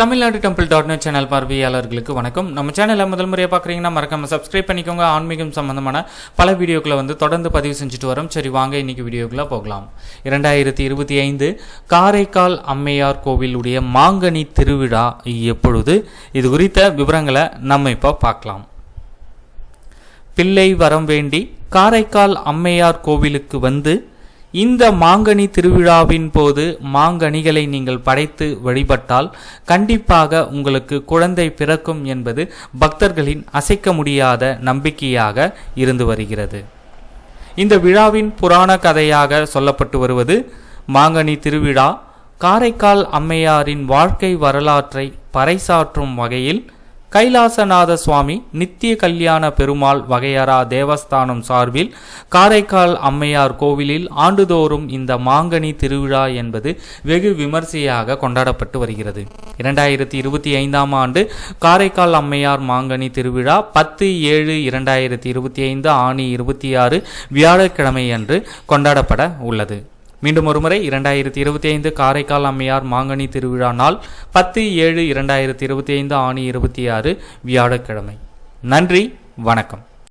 Tamil Nadu temple dot net channel பார்வையாளர்களுக்கு வணக்கம். நம்ம சேனலை முதல் முறையாக பார்க்குறீங்கன்னா மறக்காம சப்ஸ்கிரைப் பண்ணிக்கோங்க. ஆன்மீகம் சம்பந்தமான பல வீடியோக்களை வந்து தொடர்ந்து பதிவு செஞ்சுட்டு வரோம். சரி வாங்க இன்னைக்கு வீடியோக்களை போகலாம். இரண்டாயிரத்தி இருபத்தி ஐந்து காரைக்கால் அம்மையார் கோவிலுடைய மாங்கனி திருவிழா எப்பொழுது? இது குறித்த விவரங்களை நம்ம இப்போ பார்க்கலாம். பிள்ளை வரம் வேண்டி காரைக்கால் அம்மையார் கோவிலுக்கு வந்து இந்த மாங்கனி திருவிழாவின் போது மாங்கனிகளை நீங்கள் படைத்து வழிபட்டால் கண்டிப்பாக உங்களுக்கு குழந்தை பிறக்கும் என்பது பக்தர்களின் அசைக்க முடியாத நம்பிக்கையாக இருந்து வருகிறது. இந்த விழாவின் புராண கதையாக சொல்லப்பட்டு வருவது மாங்கனி திருவிழா காரைக்கால் அம்மையாரின் வாழ்க்கை வரலாற்றை பறைசாற்றும் வகையில் கைலாசநாத சுவாமி நித்திய கல்யாண பெருமாள் வகையறா தேவஸ்தானம் சார்பில் காரைக்கால் அம்மையார் கோவிலில் ஆண்டுதோறும் இந்த மாங்கனி திருவிழா என்பது வெகு விமர்சையாக கொண்டாடப்பட்டு வருகிறது. இரண்டாயிரத்தி இருபத்தி ஐந்தாம் ஆண்டு காரைக்கால் அம்மையார் மாங்கனி திருவிழா பத்து ஏழு இரண்டாயிரத்தி இருபத்தி ஐந்து ஆணி இருபத்தி ஆறு வியாழக்கிழமை அன்று கொண்டாடப்பட உள்ளது. மீண்டும் ஒருமுறை இரண்டாயிரத்தி இருபத்தி ஐந்து காரைக்கால் அம்மையார் மாங்கனி திருவிழா நாள் பத்து ஏழு இரண்டாயிரத்தி இருபத்தி ஐந்து ஆணி இருபத்தி ஆறு வியாழக்கிழமை. நன்றி வணக்கம்.